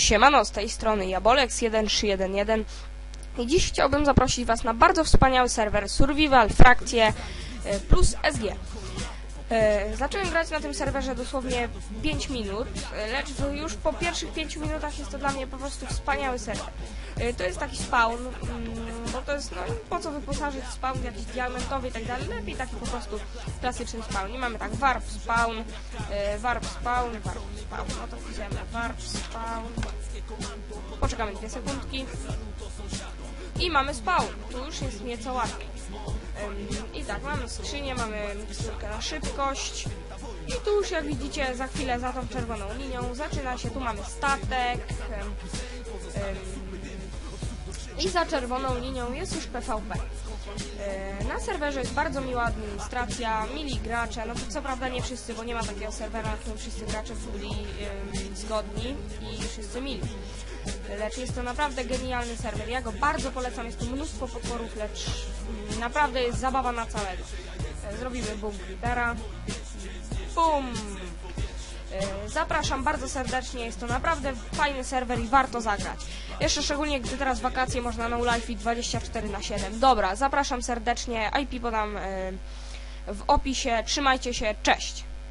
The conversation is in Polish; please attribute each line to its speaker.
Speaker 1: Siemano, z tej strony Jabolex1311 i dziś chciałbym zaprosić Was na bardzo wspaniały serwer Survival Frakcje e, plus SG. E, Zacząłem grać na tym serwerze dosłownie 5 minut, e, lecz już po pierwszych 5 minutach jest to dla mnie po prostu wspaniały serwer. E, To jest taki spawn, mm, bo to jest, no po co wyposażyć spawn jakiś diamentowy i tak dalej, lepiej taki po prostu klasyczny spawn. I mamy tak warp spawn, warp spawn, warp spawn, no to warp spawn, poczekamy dwie sekundki i mamy spawn, tu już jest nieco łatwiej. I tak, mamy skrzynię, mamy miksturkę na szybkość. I tu już jak widzicie za chwilę za tą czerwoną linią zaczyna się, tu mamy statek. I za czerwoną linią jest już PvP. Yy, Na serwerze jest bardzo miła administracja, mili gracze, no to co prawda nie wszyscy, bo nie ma takiego serwera, na którym wszyscy gracze byli zgodni i wszyscy mili. Lecz jest to naprawdę genialny serwer. Ja go bardzo polecam, jest tu mnóstwo potworów, lecz mm, naprawdę jest zabawa na całego. E, Zrobimy boom creepera. Bum! E, Zapraszam bardzo serdecznie, jest to naprawdę fajny serwer i warto zagrać. Jeszcze szczególnie, gdy teraz wakacje można no life i 24 na 7. Dobra, zapraszam serdecznie, IP podam e, w opisie. Trzymajcie się, cześć!